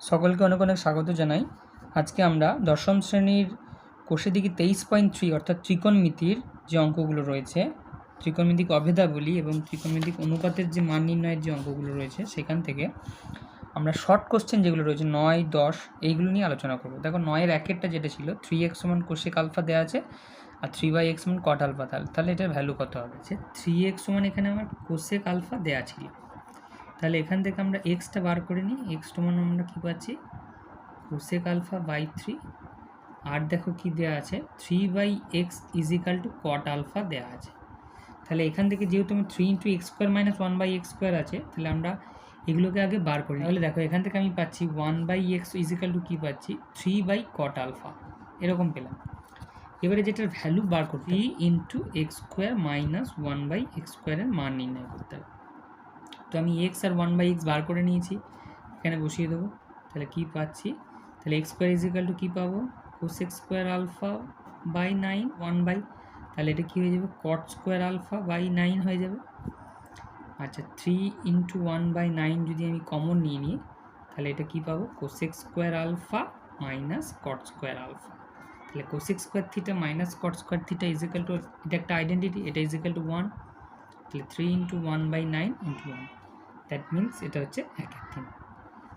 সকলকে অনেক অনেক স্বাগত জানাই। আজকে আমরা দশম শ্রেণির কোষে দিকে তেইশ পয়েন্ট থ্রি অর্থাৎ ত্রিকোণমিতির যে অঙ্কগুলো রয়েছে, ত্রিকোণমিতিক অভেদাবলী এবং ত্রিকোণমিতিক অনুপাতের যে মান নির্ণয়ের যে অঙ্কগুলো রয়েছে, সেখান থেকে আমরা শর্ট কোশ্চেন যেগুলো রয়েছে, নয়, দশ, এইগুলো নিয়ে আলোচনা করব। দেখো নয়ের একেরটা যেটা ছিল থ্রি এক্স সমান কোষেক আলফা দেওয়া আছে আর থ্রি বাই এক্স সমান কট আলফা তাহলে এটার ভ্যালু কত হবে? যে থ্রি এক্স সমান এখানে আমার কোষেক আলফা দেওয়া ছিল। তাহলে এখান থেকে আমরা এক্সটা বার করে নিই এক্স সমান আমরা কী পাচ্ছি? কোসেক আলফা বাই থ্রি আর দেখো কি দেওয়া আছে? Three by x is equal to cot alpha দেওয়া আছে। তাহলে এখান থেকে যেহেতু আমি three into x square minus one by x square আছে, তাহলে আমরা এগুলোকে আগে বার করি তাহলে দেখো, এখান থেকে আমি পাচ্ছি one by x is equal to কী পাচ্ছি? থ্রি বাই কট আলফা এরকম পেলাম। এবারে যেটার value bar three into x square minus one by x স্কোয়ারের মান নির্ণয় করতে হবে। আমি এক্স আর ওয়ান বাই এক্স বার করে নিয়েছি। এখানে বসিয়ে দেবো। তাহলে কী পাচ্ছি? তাহলে x square is equal to কী পাবো? Cos x square alpha by nine one by তাহলে এটা কী হয়ে যাবে? Cot square alpha by nine হয়ে যাবে। আচ্ছা three into one by nine যদি আমি কমন নিয়ে নিই, তাহলে এটা কী পাবো? Cosec square alpha minus cot square alpha তাহলে cosec square theta minus cot square theta is equal to এটা একটা আইডেন্টিটি এটা ইজিক্যাল টু ওয়ান তাহলে three into one by nine into one that means এটা হচ্ছে এক এক তিন।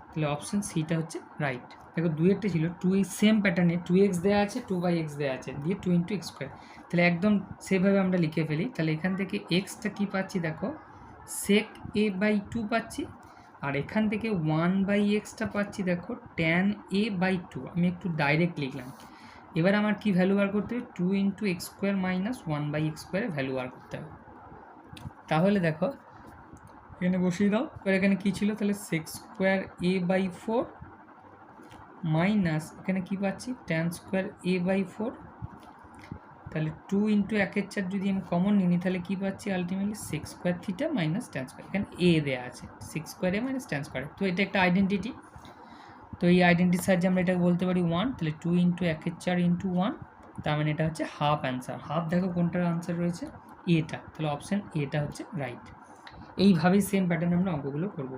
তাহলে অপশান সিটা হচ্ছে রাইট দেখো দুইয়েরটা ছিল টু সেম প্যাটার্নে টু এক্স দেওয়া আছে টু বাই এক্স দেওয়া আছে, দিয়ে টু ইন্টু এক্স স্কোয়ার তাহলে একদম সেভাবে আমরা লিখে ফেলি। তাহলে এখান থেকে এক্সটা কী পাচ্ছি দেখো? সেক এ বাই টু পাচ্ছি। আর এখান থেকে ওয়ান বাই এক্সটা পাচ্ছি দেখো ট্যান এ বাই টু আমি একটু ডাইরেক্ট লিখলাম। এবার আমার কি ভ্যালু বার করতে হবে? Two into x square minus one by x স্কোয়ারের ভ্যালু বার করতে হবে। তাহলে দেখো এখানে বসিয়ে দাও। এবার এখানে কী ছিল? তাহলে six square a by four minus এখানে কী পাচ্ছি? Tan square a by four তাহলে টু ইন্টু একের চার যদি আমি কমন নিই, তাহলে কী পাচ্ছি? Ultimately six square theta minus tan square এখানে এ দেওয়া আছে। Six square a minus tan square তো এটা একটা আইডেন্টিটি তো এই আইডেন্টিটির সাহায্যে আমরা এটাকে বলতে পারি ওয়ান তাহলে টু ইন্টু একের চার ইন্টু ওয়ান তার মানে এটা হচ্ছে হাফ অ্যান্সার হাফ দেখো কোনটার আনসার রয়েছে? এটা তাহলে অপশান এটা হচ্ছে রাইট এইভাবেই সেম প্যাটার্ন আমরা অঙ্কগুলো করব।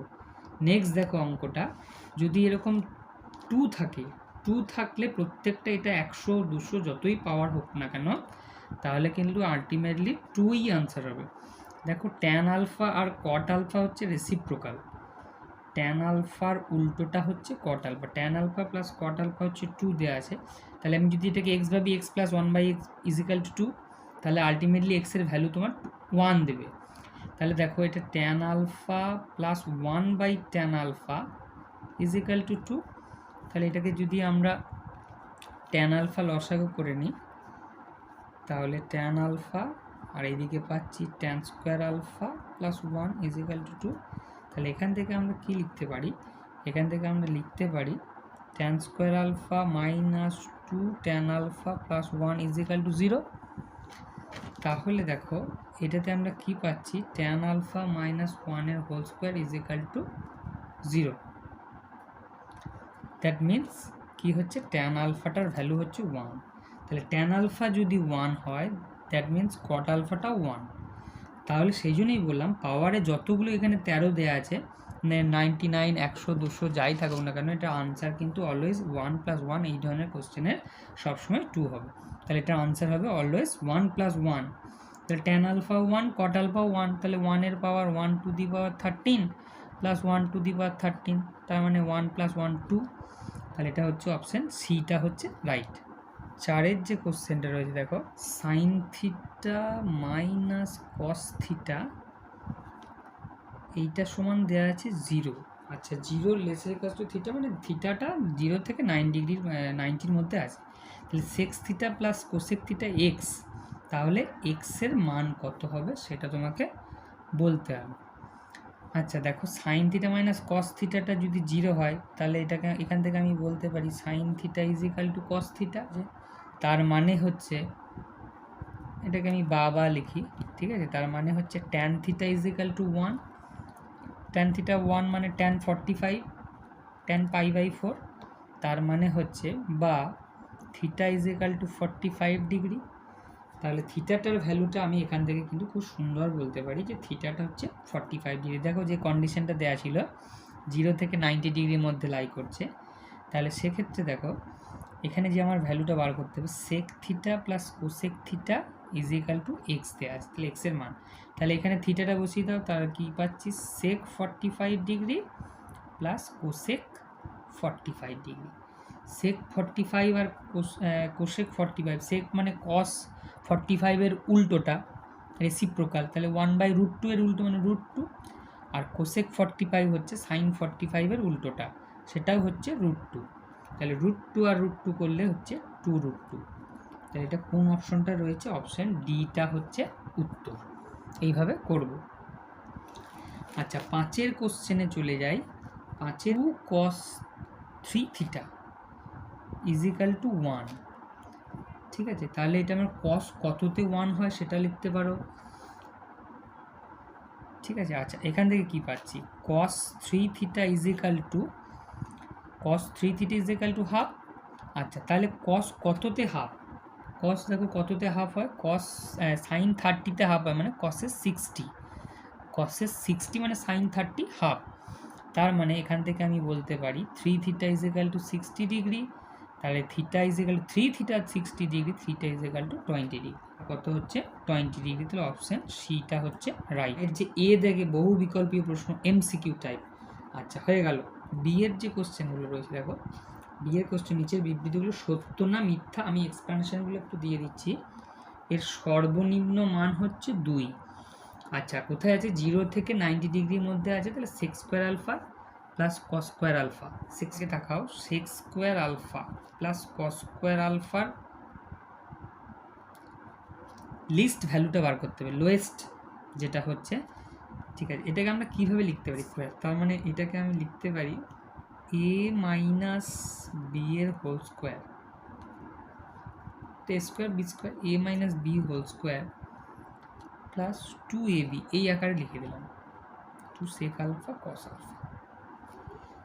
নেক্সট দেখো অঙ্কটা, যদি এরকম টু থাকে টু থাকলে প্রত্যেকটা এটা একশো, দুশো যতই পাওয়ার হোক না কেন, তাহলে কিন্তু আলটিমেটলি টুই আনসার হবে। দেখো ট্যান আলফা আর কট আলফা হচ্ছে রেসিপ্রোকাল ট্যান আলফার উল্টোটা হচ্ছে cot alpha tan alpha plus cot alpha হচ্ছে টু দেওয়া আছে। তাহলে আমি যদি এটাকে এক্স ভাবি x plus one by x is equal to two তাহলে আলটিমেটলি এক্সের ভ্যালু তোমার ওয়ান দেবে। তাহলে দেখো এটা tan alpha plus one by tan alpha is equal to two তাহলে এটাকে যদি আমরা ট্যান আলফা লসাগু করে নিই, তাহলে ট্যান আলফা আর এইদিকে পাচ্ছি tan square alpha plus one is equal to two তাহলে এখান থেকে আমরা কি লিখতে পারি? এখান থেকে আমরা লিখতে পারি tan square alpha minus two tan alpha plus one is equal to zero তাহলে দেখো, এটাতে আমরা কি পাচ্ছি? ট্যান আলফা মাইনাস ওয়ানের whole square is equal to zero that means কি হচ্ছে? ট্যান আলফাটার ভ্যালু হচ্ছে ওয়ান তাহলে ট্যান আলফা যদি ওয়ান হয় দ্যাট মিন্স কট আলফাটাও ওয়ান তাহলে সেই জন্যই বললাম পাওয়ারে যতগুলো এখানে তেরো দেওয়া আছে নাইনটি নাইন একশো, দুশো যাই থাকুক না কেন, এটা আনসার কিন্তু অলওয়েজ ওয়ান প্লাস ওয়ান এই ধরনের কোশ্চেনের সবসময় টু হবে। তাহলে এটার আনসার হবে অলওয়েজ ওয়ান প্লাস ওয়ান তাহলে ten alpha one cot alpha one তাহলে ওয়ানের power one to the power thirteen plus one to the power thirteen তার মানে ওয়ান প্লাস ওয়ান টু তাহলে এটা হচ্ছে অপশান সিটা হচ্ছে রাইট চারের যে কোশ্চেনটা রয়েছে, দেখো sine theta minus cos theta এইটা সমান দেওয়া আছে জিরো আচ্ছা জিরো লেসের কাছ টু থিটা মানে থিটাটা জিরো থেকে নাইন ডিগ্রির নাইনটির মধ্যে আছে। তাহলে sec theta plus cosec theta x তাহলে এক্সের মান কত হবে সেটা তোমাকে বলতে হবে। আচ্ছা দেখো সাইন থিটা মাইনাস কস থিটাটা যদি জিরো হয়, তাহলে এটাকে, এখান থেকে আমি বলতে পারি sine theta is equal to cos theta যে তার মানে হচ্ছে, এটাকে আমি বা বা লিখি, ঠিক আছে? তার মানে হচ্ছে tan theta is equal to one tan theta one মানে tan forty five tan pi by four তার মানে হচ্ছে বা theta is equal to forty five degree তাহলে থিটাটার ভ্যালুটা আমি এখান থেকে কিন্তু খুব সুন্দর বলতে পারি যে থিটাটা হচ্ছে ফর্টি ফাইভ ডিগ্রি দেখো যে কন্ডিশনটা দেওয়া ছিল জিরো থেকে নাইনটি ডিগ্রির মধ্যে লাই করছে, তাহলে সেক্ষেত্রে দেখো, এখানে যে আমার ভ্যালুটা বার করতে হবে sec theta plus cosec theta is equal to x দেওয়া আছে। তাহলে এক্সের মান। তাহলে এখানে থিটাটা বসিয়ে দাও তার কি পাচ্ছি? Sec forty five degree plus cosec forty five degree sec forty five আর কোসেক ফর্টি ফাইভ সেক মানে কস ফর্টি ফাইভের উল্টোটা রেসিপ্রোকাল তাহলে ওয়ান বাই রুট টু এর উল্টো মানে রুট টু আর কোসেক ফর্টি ফাইভ হচ্ছে সাইন ফর্টি ফাইভের উল্টোটা। সেটাও হচ্ছে রুট টু তাহলে রুট টু আর রুট টু করলে হচ্ছে টু রুট টু তাহলে এটা কোন অপশনটা রয়েছে? অপশন ডিটা হচ্ছে উত্তর। এইভাবে করব। আচ্ছা পাঁচের কোশ্চেনে চলে যাই। পাঁচের cos three theta is equal to one ঠিক আছে, তাহলে এটা আমার কস কততে ওয়ান হয় সেটা লিখতে পারো। ঠিক আছে আচ্ছা এখান থেকে কি পাচ্ছি? Cos three theta is equal to cos three theta is equal to half আচ্ছা তাহলে কস কততে হাফ কস দেখো কততে হাফ হয়? কস সাইন থার্টিতে হাফ হয় মানে কসের সিক্সটি কসের সিক্সটি মানে সাইন থার্টি হাফ তার মানে এখান থেকে আমি বলতে পারি three theta is equal to sixty degree তাহলে theta is equal three theta sixty degree থ্রিটা is equal to twenty degree কত হচ্ছে? টোয়েন্টি ডিগ্রি তাহলে অপশান সিটা হচ্ছে রাইট এর যে এ দেখে বহু বিকল্পীয় প্রশ্ন এমসিকিউ টাইপ আচ্ছা হয়ে গেল। বি এর যে কোশ্চেনগুলো রয়েছে, দেখো। বি এর কোশ্চেন নিচের বিবৃতিগুলো সত্য না মিথ্যা আমি এক্সপ্লেনেশনগুলো একটু দিয়ে দিচ্ছি। এর সর্বনিম্ন মান হচ্ছে দুই। আচ্ছা কোথায় আছে? জিরো থেকে নাইনটি ডিগ্রির মধ্যে আছে, তাহলে six square alpha plus cos square alpha সিক্সকে তাকাও six square alpha plus cos square আলফার লিস্ট ভ্যালুটা বার করতে হবে লোয়েস্ট যেটা হচ্ছে, ঠিক আছে, এটাকে আমরা কীভাবে লিখতে পারি স্কোয়ার তার মানে এটাকে আমি লিখতে পারি এ মাইনাস বি এর হোল স্কোয়ার তো square b square a minus b whole square plus two a b এই আকারে লিখে দিলাম। Two sec alpha cos alpha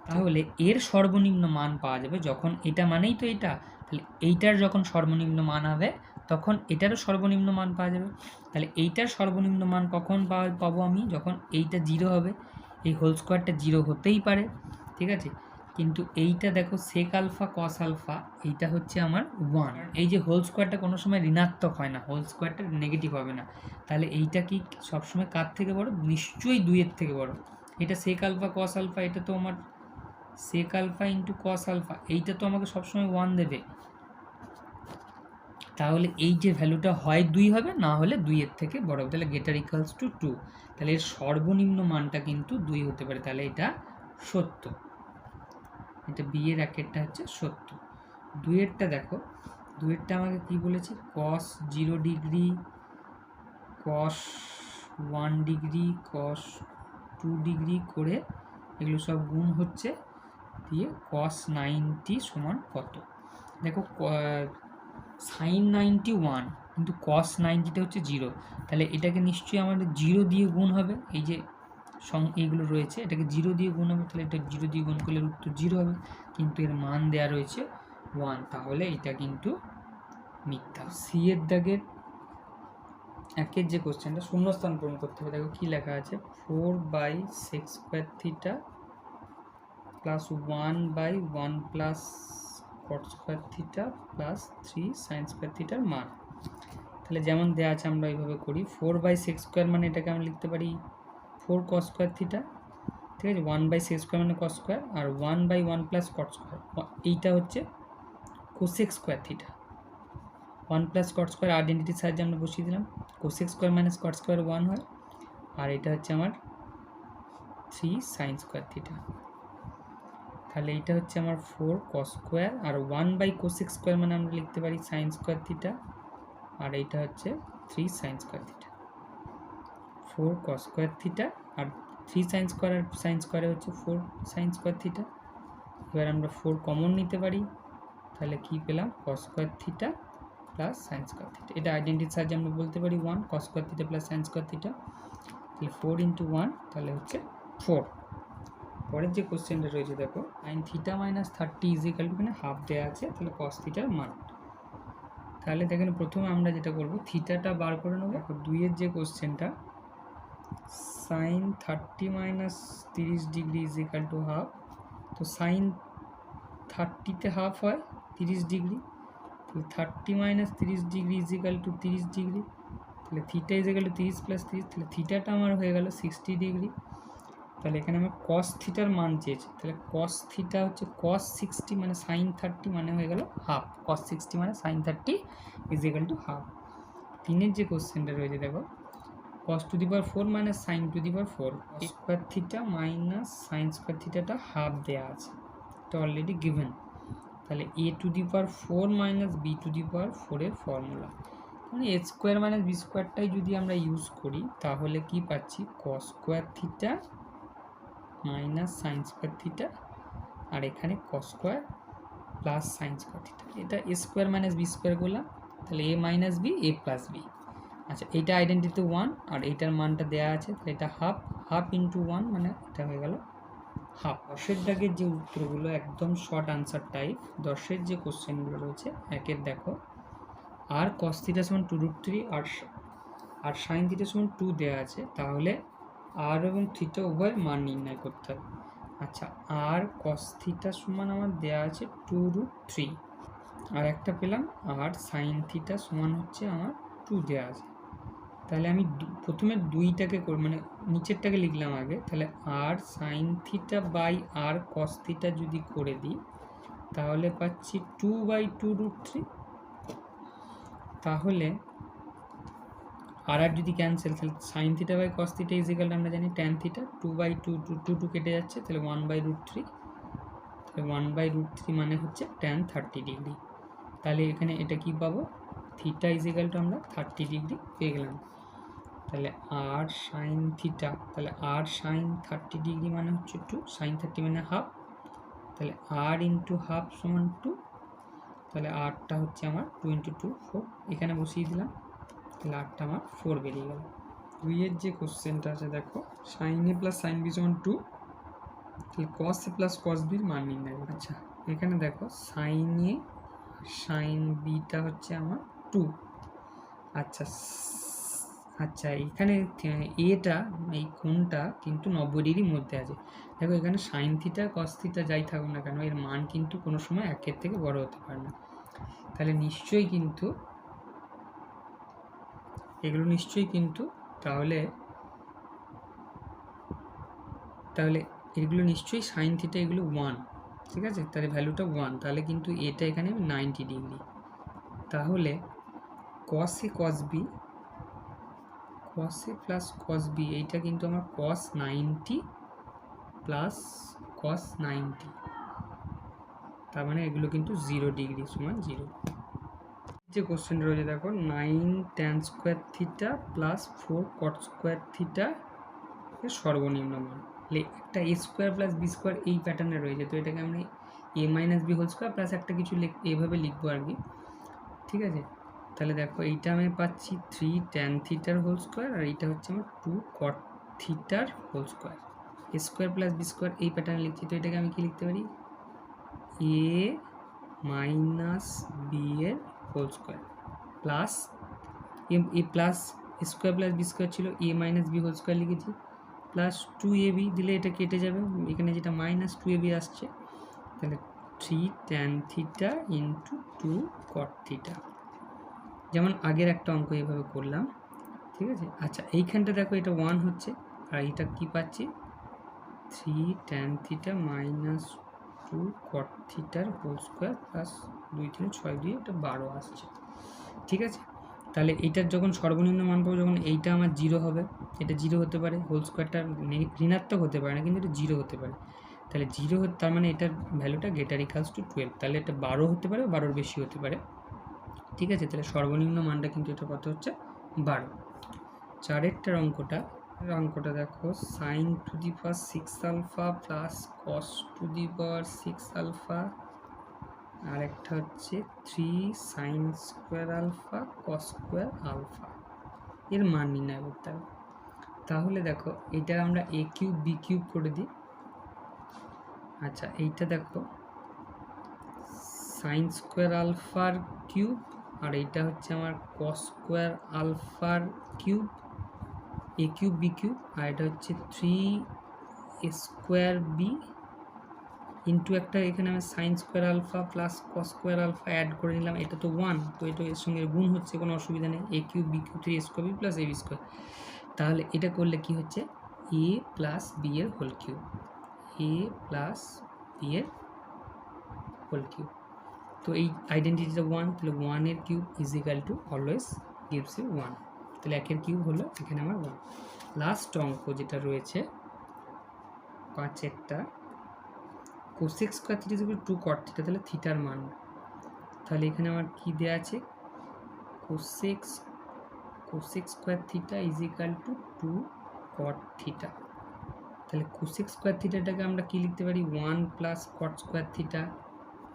তাহলে এর সর্বনিম্ন মান পাওয়া যাবে যখন এটা মানেই তো এটা, তাহলে এইটার যখন সর্বনিম্ন মান হবে, তখন এটারও সর্বনিম্ন মান পাওয়া যাবে। তাহলে এইটার সর্বনিম্ন মান কখন পাওয়া, পাবো আমি? যখন এইটা জিরো হবে, এই হোল স্কোয়ারটা জিরো হতেই পারে, ঠিক আছে? কিন্তু এইটা দেখো সেক আলফা কস আলফা এইটা হচ্ছে আমার ওয়ান এই যে হোল স্কোয়ারটা কোনো সময় ঋণাত্মক হয় না হোল স্কোয়ারটা নেগেটিভ হবে না। তাহলে এইটা কি সবসময় কার থেকে বড়? নিশ্চয়ই দুইয়ের থেকে বড়। এটা সেক আলফা কস আলফা এটা তো আমার sec alpha into cos alpha এইটা তো আমাকে সবসময় ওয়ান দেবে। তাহলে এই যে ভ্যালুটা হয় দুই হবে, না হলে দুইয়ের থেকে বড় হবে। তাহলে গেটার ইকালস টু টু তাহলে এর সর্বনিম্ন মানটা কিন্তু দুই হতে পারে। তাহলে এটা সত্য। এটা বিয়ের একেরটা হচ্ছে সত্য দুইয়েরটা দেখো, দুইয়েরটা আমাকে কি বলেছে? Cos zero degree cos one degree cos two degree করে এগুলো সব গুণ হচ্ছে দিয়ে কস নাইনটি সমান কত? দেখো সাইন নাইনটি ওয়ান কিন্তু কস নাইনটিটা হচ্ছে জিরো তাহলে এটাকে নিশ্চয়ই আমাদের জিরো দিয়ে গুণ হবে। এই যে সং, এইগুলো রয়েছে। এটাকে জিরো দিয়ে গুণ হবে, তাহলে এটা জিরো দিয়ে গুণ করলে উত্তর জিরো হবে। কিন্তু এর মান দেওয়া রয়েছে ওয়ান তাহলে এটা কিন্তু মিথ্যা। সি এর দাগের একের যে কোশ্চেনটা শূন্যস্থান পূরণ করতে হবে। দেখো কী লেখা আছে? Four by six square theta plus one by one plus cot square theta plus three sine square থিটার মান। তাহলে যেমন দেওয়া আছে, আমরা এইভাবে করি। ফোর বাই সিক্স স্কোয়ার মানে এটাকে আমরা লিখতে পারি ফোর কস স্কোয়ার থিটা ঠিক আছে? ওয়ান বাই সিক্স স্কোয়ার মানে cos square R one by one plus cot square এইটা হচ্ছে cosec square theta one plus cot square আইডেন্টিটির সাহায্যে আমরা বসিয়ে দিলাম। Cosec square minus cot square one হয়, আর এটা হচ্ছে আমার থ্রি সাইন স্কোয়ার থিটা তাহলে এইটা হচ্ছে আমার ফোর কস স্কোয়ার আর ওয়ান বাই কোসেক স্কোয়ার মানে আমরা লিখতে পারি সাইন স্কোয়ার থিটা আর এইটা হচ্ছে three sine square theta four cos square theta আর থ্রি সাইন স্কোয়ার সাইন স্কোয়ারে হচ্ছে ফোর সাইন স্কোয়ার থিটা এবার আমরা ফোর কমন নিতে পারি, তাহলে কী পেলাম? Cos square theta plus sine square theta এটা আইডেন্টির সাহায্যে আমরা বলতে পারি one cos square theta plus sine square theta তাহলে ফোর ইন্টু ওয়ান তাহলে হচ্ছে ফোর পরের যে কোশ্চেনটা রয়েছে, দেখো sine theta minus thirty is equal to এখানে হাফ দেওয়া আছে, তাহলে কস থিটার মান। তাহলে দেখেন, প্রথমে আমরা যেটা করব থিটাটা বার করে নেব। দুইয়ের যে কোশ্চেনটা সাইন থার্টি মাইনাস তিরিশ degree is equal to half. তো সাইন থার্টিতে হাফ হয়, তিরিশ ডিগ্রি। তাহলে থার্টি মাইনাস তিরিশ ডিগ্রি ইজ ইকাল টু তিরিশ ডিগ্রি। তাহলে থিটা ইজ ইকাল টু তিরিশ প্লাস তিরিশ, তাহলে থিটাটা আমার হয়ে গেল সিক্সটি ডিগ্রি। তাহলে এখানে আমার কস থিটার মান চেয়েছে, তাহলে কস থিটা হচ্ছে কস সিক্সটি মানে সাইন থার্টি মানে হয়ে গেল হাফ। কস সিক্সটি মানে sine thirty is equal to half. তিনের যে কোশ্চেনটা রয়েছে দেখো cos to the power four minus sine to the power four square theta minus sine square থিটাটা half দেওয়া আছে। এটা অলরেডি গিভেন তাহলে a to the power four minus b to the power ফোরের ফর্মুলা মানে এ স্কোয়ার মাইনাস বি স্কোয়ারটাই যদি আমরা use করি তাহলে কি পাচ্ছি? Cos square theta minus sine square theta আর এখানে cos square plus sine square theta এটা a square minus b square করলাম তাহলে a minus b a plus b আচ্ছা এইটা আইডেন্টিটি ওয়ান আর এইটার মানটা দেওয়া আছে, তাহলে এটা হাফ হাফ ইন্টু ওয়ান মানে এটা হয়ে গেল হাফ দশের দাগের যে উত্তরগুলো একদম শর্ট আনসার টাইপ দশের যে কোশ্চেনগুলো রয়েছে, একের দেখো, আর কস থিটা সমান টু রুট থ্রি আর আর সাইন থিটা সমান টু দেওয়া আছে, তাহলে আর এবং থিটা উভয় মান নির্ণয় করতে হবে। আচ্ছা আর কস থিটা সমান আমার দেওয়া আছে টু রুট থ্রি আর একটা পেলাম, আর সাইন থিটা সমান হচ্ছে আমার টু দেওয়া আছে। তাহলে আমি প্রথমে দুইটাকে মানে নিচেরটাকে লিখলাম আগে। তাহলে r sine theta by r cos theta যদি করে দিই, তাহলে পাচ্ছি two by two root three তাহলে আর আর যদি ক্যান্সেল তাহলে sine theta by cos theta is equal আমরা জানি tan theta two by two two two two কেটে যাচ্ছে, তাহলে ওয়ান বাই রুট থ্রি তাহলে ওয়ান বাই রুট থ্রি মানে হচ্ছে ট্যান থার্টি ডিগ্রি তাহলে এখানে এটা কি পাবো? থিটা ইজিক্যাল টু আমরা থার্টি ডিগ্রি পেয়ে গেলাম। তাহলে আর সাইন থিটা তাহলে আর সাইন থার্টি ডিগ্রি মানে হচ্ছে টু সাইন থার্টি মানে হাফ তাহলে আর ইন্টু হাফ সমান টু তাহলে আরটা হচ্ছে আমার টু ইন্টু টু ফোর এখানে বসিয়ে দিলাম তাহলে আরটা আমার ফোর বেরিয়ে গেল দুইয়ের যে কোশ্চেনটা আছে দেখো sine a plus sine b সমান টু তাহলে কস এ প্লাস কস বির মান নির্ণয়। আচ্ছা এখানে দেখো সাইন এ সাইন বিটা হচ্ছে আমার টু আচ্ছা আচ্ছা এখানে এটা, এই কোণটা কিন্তু নব্বই ডিগ্রির মধ্যে আছে। দেখো এখানে সাইন থিটা কস থিটা যাই থাকুক না কেন, এর মান কিন্তু কোনো সময় একের থেকে বড় হতে পারে না। তাহলে নিশ্চয়ই কিন্তু, এগুলো নিশ্চয়ই কিন্তু তাহলে তাহলে এগুলো নিশ্চয়ই সাইন থিটা এগুলো ওয়ান ঠিক আছে? তাহলে ভ্যালুটা ওয়ান তাহলে কিন্তু এটা এখানে নাইনটি ডিগ্রি তাহলে cos a cos b cos a plus cos b এইটা কিন্তু আমার cos ninety plus cos ninety তার মানে এগুলো কিন্তু জিরো ডিগ্রি সমান জিরো যে কোশ্চেন রয়েছে, দেখো nine tan square theta plus four cot square theta সর্বনিম্ন মান। একটা a square plus b square এই প্যাটার্নে রয়েছে, তো এটাকে আমরা a minus b whole square plus একটা কিছু এভাবে লিখব আর কি। ঠিক আছে? তাহলে দেখো এইটা আমি পাচ্ছি থ্রি ট্যান থিটার হোল স্কোয়ার আর এইটা হচ্ছে আমার টু কট থিটার whole square A square plus B square এই প্যাটার্নে লিখছি। তো এটাকে আমি কি লিখতে পারি? এ মাইনাস বি এর whole square plus A plus square plus B square ছিল A minus B whole square লিখেছি। প্লাস টু এ বি দিলে এটা কেটে যাবে। এখানে যেটা মাইনাস টু এ বি আসছে, তাহলে three tan theta into two cot theta যেমন আগের একটা অঙ্ক এভাবে করলাম, ঠিক আছে? আচ্ছা এইখানটা দেখো এটা ওয়ান হচ্ছে, আর এটা কি পাচ্ছি? Three tan theta minus two cot থিটার হোল স্কোয়ার প্লাস দুই তিন ছয় দুই এটা বারো আসছে, ঠিক আছে? তাহলে এইটার যখন সর্বনিম্ন মান পাবো, যখন এইটা আমার জিরো হবে, এটা জিরো হতে পারে হোল স্কোয়ারটা ঋণাত্মক হতে পারে না, কিন্তু এটা জিরো হতে পারে। তাহলে জিরো তার মানে এটার ভ্যালুটা গেটার ইকালস টু টুয়েলভ তাহলে এটা বারো হতে পারে বারোর বেশি হতে পারে। ঠিক আছে? তাহলে সর্বনিম্ন মানটা কিন্তু এটা কত হচ্ছে? বারো। চারেরটার অঙ্কটা অঙ্কটা দেখো sine to the power six alpha plus cos to the power six alpha আর একটা হচ্ছে three sine square alpha cos square alpha এর মান নির্ণয় করতে হবে। তাহলে দেখো, এটা আমরা এ কিউব বি কিউব করে দিই। আচ্ছা এইটা দেখো সাইন স্কোয়ার আলফার কিউব আর এইটা হচ্ছে আমার কস স্কোয়ার আলফার cube A cube B cube আর এটা হচ্ছে থ্রি স্কোয়ার বি ইন্টু একটা এখানে আমি sine square alpha plus cos square alpha add করে নিলাম। এটা তো ওয়ান তো এটা এর সঙ্গে গুণ হচ্ছে, কোনো অসুবিধা নেই। A cube B cube three square B plus A B square তাহলে এটা করলে কি হচ্ছে? এ প্লাস বি এর whole cube A plus B এর হোল কিউব তো এই আইডেন্টিটিটা ওয়ান তাহলে ওয়ানের cube equal to always gives you one তাহলে একের কিউব হলো এখানে আমার ওয়ান লাস্ট অঙ্ক যেটা রয়েছে পাঁচ পাঁচেরটা cosec square theta equal to cot theta তাহলে থিটার মান। তাহলে এখানে আমার কী দেওয়া আছে? Cos x cosec square theta equal to two cot theta তাহলে কোসেক স্কোয়ার থিটাটাকে আমরা কী লিখতে পারি? One plus cot square theta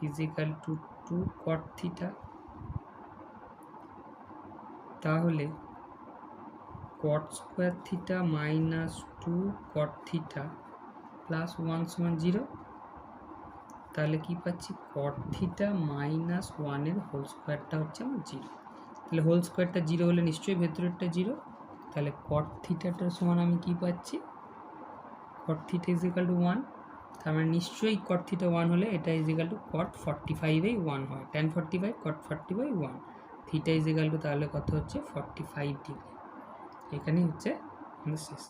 equal to two cot theta তাহলে cot square theta minus two cot theta plus one সমান জিরো তাহলে কি পাচ্ছি? কট থিটা মাইনাস ওয়ানের হোল স্কোয়ারটা হচ্ছে আমার জিরো তাহলে হোল স্কোয়ারটা জিরো হলে নিশ্চয়ই ভেতরেরটা জিরো তাহলে কট থিটাটার সমান আমি কি পাচ্ছি? Cot theta is equal to one তার মানে নিশ্চয়ই কট থিটা ওয়ান হলে এটা is equal to cot forty ফাইভেই one হয়। Ten forty five cot forty by one theta is equal to তাহলে কত হচ্ছে? ফর্টি ফাইভ ডিগ্রি এখানেই হচ্ছে আমাদের শেষ